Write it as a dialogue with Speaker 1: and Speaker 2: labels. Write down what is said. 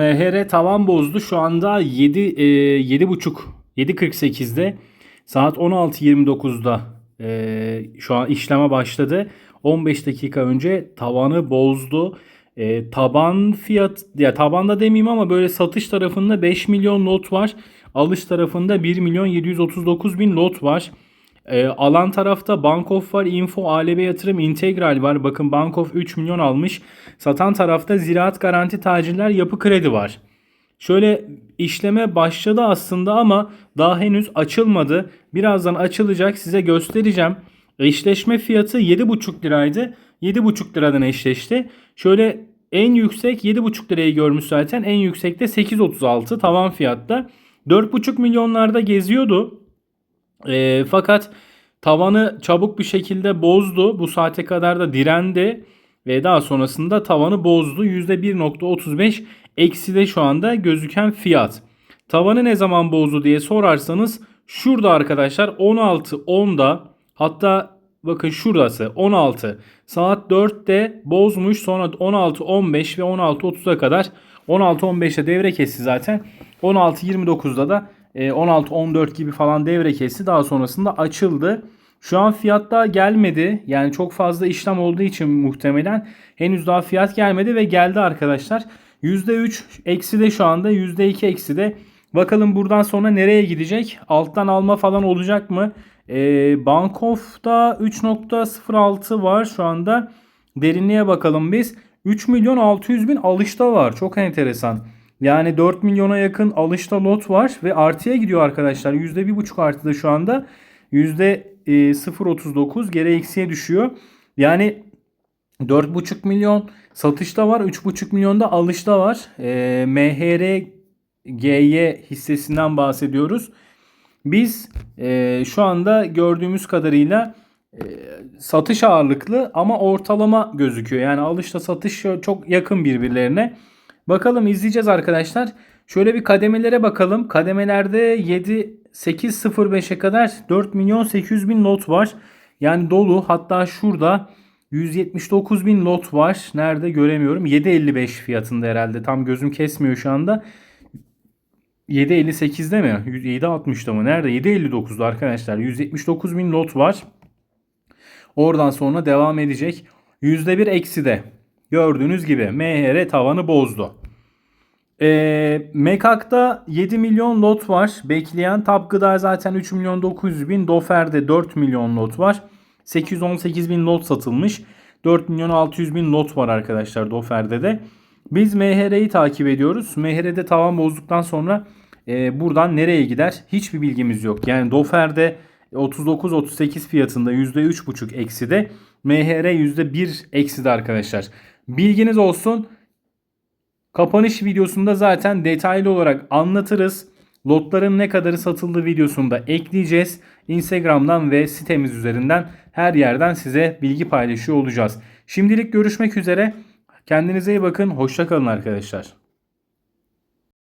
Speaker 1: MHR tavan bozdu. Şu anda 7 e, 7.5 7.48'de saat 16.29'da e, şu an işleme başladı. 15 dakika önce tavanı bozdu. E, taban fiyat ya tabanda demeyeyim ama böyle satış tarafında 5 milyon lot var. Alış tarafında 1 milyon 739 bin lot var. E, alan tarafta Bankof var, Info, ALB Yatırım, Integral var. Bakın Bankof 3 milyon almış. Satan tarafta Ziraat Garanti Tacirler Yapı Kredi var. Şöyle işleme başladı aslında ama daha henüz açılmadı. Birazdan açılacak size göstereceğim. Eşleşme fiyatı 7,5 liraydı. 7,5 liradan eşleşti. Şöyle en yüksek 7,5 lirayı görmüş zaten. En yüksekte 8.36 tavan fiyatta. 4,5 milyonlarda geziyordu. E, fakat tavanı çabuk bir şekilde bozdu. Bu saate kadar da direndi. Ve daha sonrasında tavanı bozdu. %1.35 eksi de şu anda gözüken fiyat. Tavanı ne zaman bozdu diye sorarsanız şurada arkadaşlar 16.10'da hatta bakın şurası 16 saat 4'te bozmuş sonra 16.15 ve 16.30'a kadar 16.15'te devre kesti zaten 16.29'da da 16-14 gibi falan devre kesti. Daha sonrasında açıldı. Şu an fiyat daha gelmedi. Yani çok fazla işlem olduğu için muhtemelen henüz daha fiyat gelmedi ve geldi arkadaşlar. %3 eksi de şu anda %2 eksi de. Bakalım buradan sonra nereye gidecek? Alttan alma falan olacak mı? Ee, Bankof'ta 3.06 var şu anda. Derinliğe bakalım biz. 3 milyon 600 bin alışta var. Çok enteresan. Yani 4 milyona yakın alışta lot var ve artıya gidiyor arkadaşlar. %1.5 artıda şu anda. %0.39 geri eksiye düşüyor. Yani 4.5 milyon satışta var. 3.5 milyon da alışta var. E, MHR hissesinden bahsediyoruz. Biz e, şu anda gördüğümüz kadarıyla e, satış ağırlıklı ama ortalama gözüküyor. Yani alışla satış çok yakın birbirlerine. Bakalım izleyeceğiz arkadaşlar. Şöyle bir kademelere bakalım. Kademelerde 7 8.05'e kadar 4 milyon 800 bin lot var. Yani dolu. Hatta şurada 179 bin lot var. Nerede göremiyorum. 7.55 fiyatında herhalde. Tam gözüm kesmiyor şu anda. 7.58'de mi? 7.60'da mı? Nerede? 7.59'da arkadaşlar. 179 bin lot var. Oradan sonra devam edecek. %1 eksi de. Gördüğünüz gibi MHR tavanı bozdu. E, Mekak'ta 7 milyon lot var bekleyen. Tap Gıda zaten 3 milyon 900 bin. Dofer'de 4 milyon lot var. 818 bin lot satılmış. 4 milyon 600 bin lot var arkadaşlar Dofer'de de. Biz MHR'yi takip ediyoruz. MHR'de tavan bozduktan sonra e, buradan nereye gider? Hiçbir bilgimiz yok. Yani Dofer'de 39-38 fiyatında %3,5 eksi de MHR %1 eksi de arkadaşlar. Bilginiz olsun. Kapanış videosunda zaten detaylı olarak anlatırız. Lotların ne kadarı satıldığı videosunda ekleyeceğiz. Instagram'dan ve sitemiz üzerinden her yerden size bilgi paylaşıyor olacağız. Şimdilik görüşmek üzere. Kendinize iyi bakın. Hoşçakalın arkadaşlar.